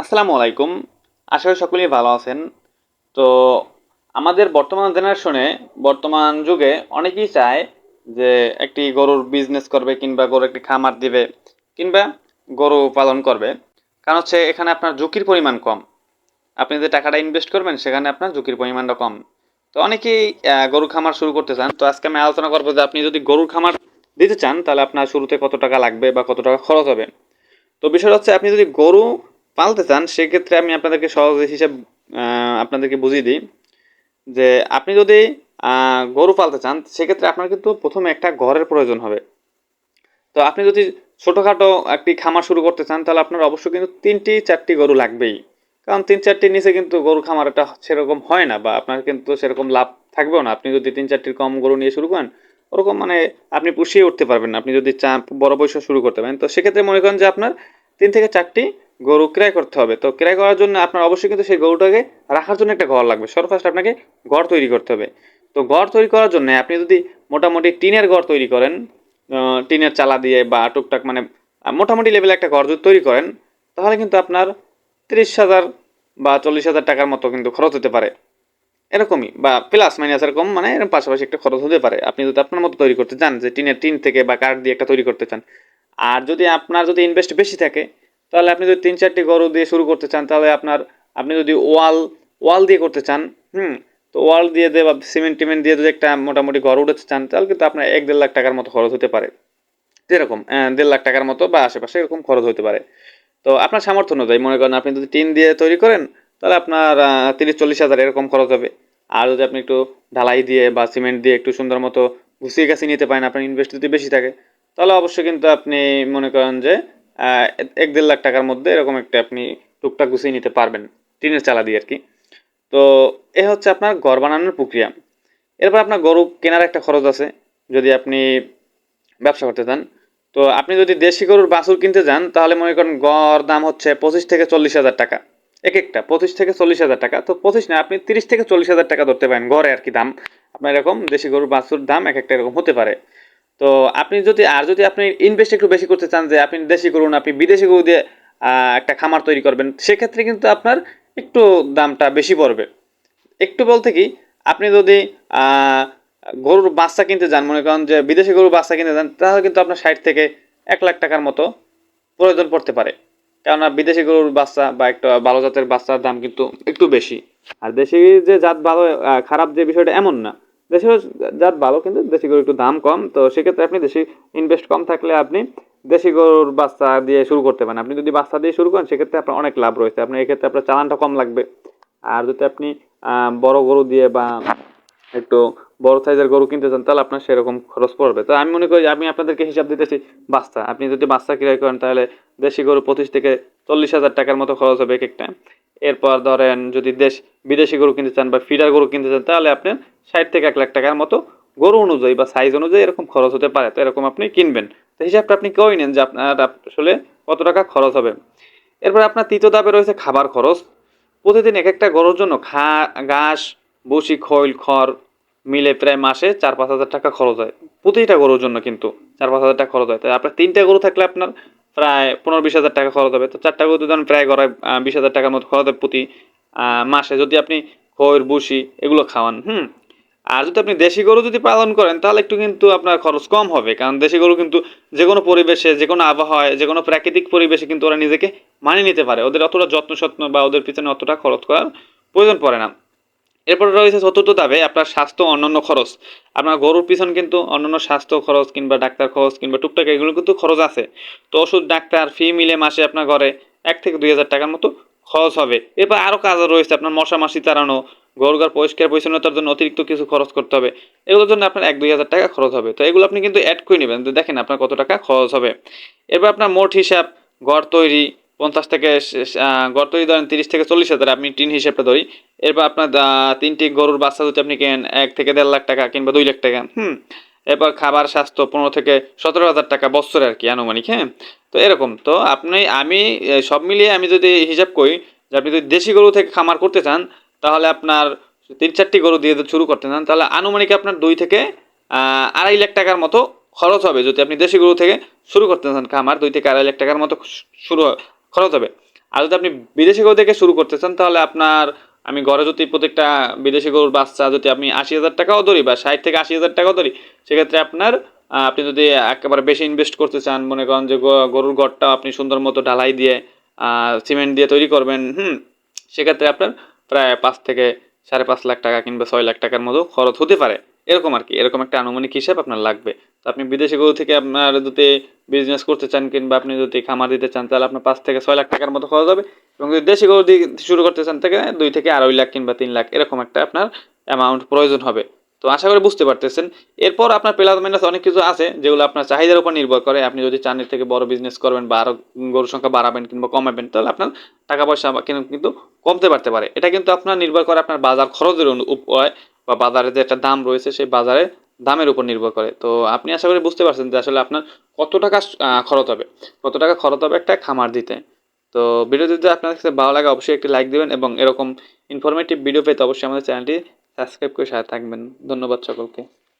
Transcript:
আসসালামু আলাইকুম। আশা করি সকলেই ভালো আছেন। তো আমাদের বর্তমান জেনারেশনে, বর্তমান যুগে অনেকেই চায় যে একটি গরুর বিজনেস করবে কিংবা গরু একটি খামার দিবে কিংবা গরু পালন করবে। কারণ হচ্ছে এখানে আপনার ঝুঁকির পরিমাণ কম। আপনি যে টাকাটা ইনভেস্ট করবেন, সেখানে আপনার ঝুঁকির পরিমাণটা কম। তো অনেকেই গরুর খামার শুরু করতে চান। তো আজকে আমি আলোচনা করব যে আপনি যদি গরুর খামার দিতে চান, তাহলে আপনার শুরুতে কত টাকা লাগবে বা কত টাকা খরচ হবে। তো বিষয় হচ্ছে আপনি যদি গরু পালতে চান, সেক্ষেত্রে আমি আপনাদেরকে সহজ হিসাব আপনাদেরকে বুঝিয়ে দিই যে আপনি যদি গরু পালতে চান, সেক্ষেত্রে আপনার কিন্তু প্রথমে একটা ঘরের প্রয়োজন হবে। তো আপনি যদি ছোটোখাটো একটি খামার শুরু করতে চান, তাহলে আপনার অবশ্যই কিন্তু তিনটি, চারটি গরু লাগবেই। কারণ তিন চারটির নিচে কিন্তু গরু খামার এটা সেরকম হয় না বা আপনার কিন্তু সেরকম লাভ থাকবেও না। আপনি যদি তিন, চারটির কম গরু নিয়ে শুরু করেন, ওরকম মানে আপনি পুষিয়ে উঠতে পারবেন না। আপনি যদি চা, বড় পয়সা শুরু করতে পারেন, তো সেক্ষেত্রে মনে করেন যে আপনার তিন থেকে চারটি গরু ক্রয় করতে হবে। তো ক্রয় করার জন্য আপনার অবশ্যই কিন্তু সেই গরুটাকে রাখার জন্য একটা ঘর লাগবে। সর্বফার্স্ট আপনাকে ঘর তৈরি করতে হবে। তো ঘর তৈরি করার জন্য আপনি যদি মোটামুটি টিনের ঘর তৈরি করেন টিনের চালা দিয়ে বা টুকটাক মানে মোটামুটি লেভেলে একটা ঘর যদি তৈরি করেন, তাহলে কিন্তু আপনার তিরিশ হাজার বা চল্লিশ হাজার টাকার মতো কিন্তু খরচ হতে পারে। এরকমই বা প্লাস মাইনাস এরকম মানে এরকম পাশাপাশি একটা খরচ হতে পারে। আপনি যদি আপনার মতো তৈরি করতে চান, যে টিনের টিন থেকে বা কাঠ দিয়ে একটা তৈরি করতে চান। আর যদি আপনার যদি ইনভেস্ট বেশি থাকে তাহলে আপনি যদি তিন চারটি গরু দিয়ে শুরু করতে চান, তাহলে আপনার, আপনি যদি ওয়াল ওয়াল দিয়ে করতে চান, হুম, তো ওয়াল দিয়ে দিয়ে বা সিমেন্ট টিমেন্ট দিয়ে যদি একটা মোটামুটি ঘর উঠাতে চান, তাহলে কিন্তু আপনার এক দেড় লাখ টাকার মতো খরচ হতে পারে। যেরকম দেড় লাখ টাকার মতো বা আশেপাশে এরকম খরচ হতে পারে। তো আপনার সামর্থ্য অনুযায়ী মনে করেন আপনি যদি টিন দিয়ে তৈরি করেন, তাহলে আপনার তিরিশ চল্লিশ হাজার এরকম খরচ হবে। আর যদি আপনি একটু ঢালাই দিয়ে বা সিমেন্ট দিয়ে একটু সুন্দর মতো গুছিয়ে গাছিয়ে নিতে পারেন, আপনার ইনভেস্ট যদি বেশি থাকে, তাহলে অবশ্যই কিন্তু আপনি মনে করেন যে এক দেড় লাখ টাকার মধ্যে এরকম একটা আপনি টুকটাক গুছিয়ে নিতে পারবেন, টিনের চালা দিয়ে আর কি। তো এ হচ্ছে আপনার ঘর বানানোর প্রক্রিয়া। এরপর আপনার গরু কেনার একটা খরচ আছে, যদি আপনি ব্যবসা করতে চান। তো আপনি যদি দেশি গরুর বাছুর কিনতে যান, তাহলে মনে করেন গড় দাম হচ্ছে পঁচিশ থেকে চল্লিশ হাজার টাকা। এক একটা, পঁচিশ থেকে চল্লিশ হাজার টাকা। তো পঁচিশ না, আপনি তিরিশ থেকে চল্লিশ হাজার টাকা ধরতে পারেন গড়ে আর কি দাম। আপনার এরকম দেশি গরুর বাছুর দাম এক একটা এরকম হতে পারে। তো আপনি যদি, আর যদি আপনি ইনভেস্ট একটু বেশি করতে চান যে আপনি দেশি গরু না, আপনি বিদেশি গরু দিয়ে একটা খামার তৈরি করবেন, সেক্ষেত্রে কিন্তু আপনার একটু দামটা বেশি পড়বে। একটু বলতে কি, আপনি যদি গরুর বাচ্চা কিনতে যান, মনে করেন যে বিদেশি গরুর বাচ্চা কিনতে যান, তাহলে কিন্তু আপনার ষাট থেকে এক লাখ টাকার মতো প্রয়োজন পড়তে পারে। কেননা বিদেশি গরুর বাচ্চা বা একটা ভালো জাতের বাচ্চার দাম কিন্তু একটু বেশি। আর দেশি যে জাত ভালো খারাপ যে বিষয়টা এমন না। দেশের জাত ভালো, কিন্তু দেশি গরুর একটু দাম কম। তো সেক্ষেত্রে আপনি দেশি ইনভেস্ট কম থাকলে আপনি দেশি গরুর বাচ্চা দিয়ে শুরু করতে পারেন। আপনি যদি বাচ্চা দিয়ে শুরু করেন, সেক্ষেত্রে আপনার অনেক লাভ রয়েছে। আপনার এক্ষেত্রে আপনার চালানটা কম লাগবে। আর যদি আপনি বড় গরু দিয়ে বা একটু বড় সাইজের গরু কিনতে চান, তাহলে আপনার সেরকম খরচ পড়বে। তো আমি মনে করি, আমি আপনাদেরকে হিসাব দিতেছি বাচ্চা। আপনি যদি বাচ্চা ক্রয় করেন, তাহলে দেশি গরু পঁচিশ থেকে চল্লিশ হাজার টাকার মতো খরচ হবে এক একটা। এরপর ধরেন যদি দেশ, বিদেশি গরু কিনতে চান বা ফিডার গরু কিনতে চান, তাহলে আপনি ষাট থেকে এক লাখ টাকার মতো গরু অনুযায়ী বা সাইজ অনুযায়ী এরকম খরচ হতে পারে। তো এরকম আপনি কিনবেন। তো হিসাবটা আপনি কেউই নেন যে আপনার আসলে কত টাকা খরচ হবে? এরপর আপনার তৃতীয় ধাপে রয়েছে খাবার খরচ। প্রতিদিন এক একটা গরুর জন্য খা, ঘাস বসি খৈল, খড় মিলে প্রায় মাসে চার পাঁচ হাজার টাকা খরচ হয়। প্রতিটা গরুর জন্য কিন্তু চার পাঁচ হাজার টাকা খরচ হয়। তাই আপনার তিনটা গরু থাকলে আপনার প্রায় পনেরো বিশ হাজার টাকা খরচ হবে। তো চারটা গরু ধরেন প্রায় গড়ায় বিশ হাজার টাকার মতো খরচ হবে প্রতি মাসে। যদি আপনি খৈর বুসি এগুলো খাওয়ান, হুম? আর যদি আপনি দেশি গরু যদি পালন করেন, তাহলে একটু কিন্তু আপনার খরচ কম হবে। কারণ দেশি গরু কিন্তু যে কোনো পরিবেশে, যে কোনো আবহাওয়ায়, যে কোনো প্রাকৃতিক পরিবেশে কিন্তু ওরা নিজেকে মানিয়ে নিতে পারে। ওদের অতটা যত্ন সত্ন বা ওদের পিছনে অতটা খরচ করার প্রয়োজন পড়ে না। এরপরে রয়েছে চতুর্থ ধাপে আপনার স্বাস্থ্য অন্যান্য খরচ। আপনার গরুর পিছন কিন্তু অন্যান্য স্বাস্থ্য খরচ কিংবা ডাক্তার খরচ কিংবা টুকটাক এগুলো কিন্তু খরচ আছে। তো ওষুধ, ডাক্তার ফি মিলে মাসে আপনার ঘরে এক থেকে দুই হাজার টাকার মতো খরচ হবে। এরপর আরও কাজ রয়েছে আপনার মশা মাসি তাড়ানো গরুগার পরিষ্কার পরিচ্ছন্নতার জন্য অতিরিক্ত কিছু খরচ করতে হবে। এগুলোর জন্য আপনার এক, দুই হাজার টাকা খরচ হবে। তো এগুলো আপনি কিন্তু অ্যাড করে নেবেন। দেখেন আপনার কত টাকা খরচ হবে। এরপর আপনার মোট হিসাব, ঘর তৈরি পঞ্চাশ থেকে ঘর তৈরি ধরেন তিরিশ থেকে চল্লিশ হাজার, আপনি টিন হিসেবটা ধরি। এরপর আপনার তিনটি গরুর বাচ্চা যদি আপনি কেনেন, এক থেকে দেড় লাখ টাকা কিংবা দুই লাখ টাকা। হুম। এরপর খাবার স্বাস্থ্য পনেরো থেকে সতেরো হাজার টাকা বছরে আর কি আনুমানিক হ্যাঁ? তো এরকম। তো আপনি, আমি সব মিলিয়ে আমি যদি হিসাব করি যে আপনি যদি দেশি গরু থেকে খামার করতে চান, তাহলে আপনার তিন চারটি গরু দিয়ে শুরু করতে চান, তাহলে আনুমানিক আপনার দুই থেকে আড়াই লাখ টাকার মতো খরচ হবে। যদি আপনি দেশি গরু থেকে শুরু করতে চান খামার, দুই থেকে আড়াই লাখ টাকার মতো শুরু খরচ হবে। আর যদি আপনি বিদেশি গরু থেকে শুরু করতে চান, তাহলে আপনার, আমি ঘরে যদি প্রত্যেকটা বিদেশি গরুর বাচ্চা যদি আপনি আশি হাজার টাকাও ধরি বা ষাট থেকে আশি হাজার টাকাও ধরি, সেক্ষেত্রে আপনার আপনি যদি একেবারে বেশি ইনভেস্ট করতে চান, মনে করেন যে গরুর ঘরটা আপনি সুন্দর মতো ঢালাই দিয়ে সিমেন্ট দিয়ে তৈরি করবেন, হুম, সেক্ষেত্রে আপনার প্রায় পাঁচ থেকে সাড়ে পাঁচ লাখ টাকা কিংবা ছয় লাখ টাকার মতো খরচ হতে পারে। এরকম আর কি, এরকম একটা আনুমানিক হিসাব আপনার লাগবে। আপনি বিদেশি গরু থেকে আপনার যদি বিজনেস করতে চান কিংবা আপনি যদি খামার দিতে চান, তাহলে আপনার পাঁচ থেকে ছয় লাখ টাকার মতো খরচ হবে। এবং যদি দেশি গরু দিয়ে শুরু করতে চান থেকে দুই থেকে আড়াই লাখ কিংবা তিন লাখ এরকম একটা আপনার অ্যামাউন্ট প্রয়োজন হবে। তো আশা করি বুঝতে পারতেছেন। এরপর আপনার প্লাস মাইনাস অনেক কিছু আছে, যেগুলো আপনার চাহিদার উপর নির্ভর করে। আপনি যদি চানের থেকে বড় বিজনেস করবেন বা আরও গরুর সংখ্যা বাড়াবেন কিংবা কমাবেন, তাহলে আপনার টাকা পয়সা কিন্তু কমতে পারতে পারে। এটা কিন্তু আপনার নির্ভর করে আপনার বাজার খরচের উপর বা বাজারে যে একটা দাম রয়েছে, সেই বাজারে দামের উপর নির্ভর করে। তো আপনি আশা করি বুঝতে পারছেন যে আসলে আপনার কত টাকা খরচ হবে। কত টাকা খরচ হবে একটা খামার দিতে। তো ভিডিও যদি আপনার কাছে ভালো লাগে, অবশ্যই একটি লাইক দেবেন এবং এরকম ইনফরমেটিভ ভিডিও পেতে অবশ্যই আমাদের চ্যানেলটি সাবস্ক্রাইব করে সাথে থাকবেন। ধন্যবাদ সকলকে।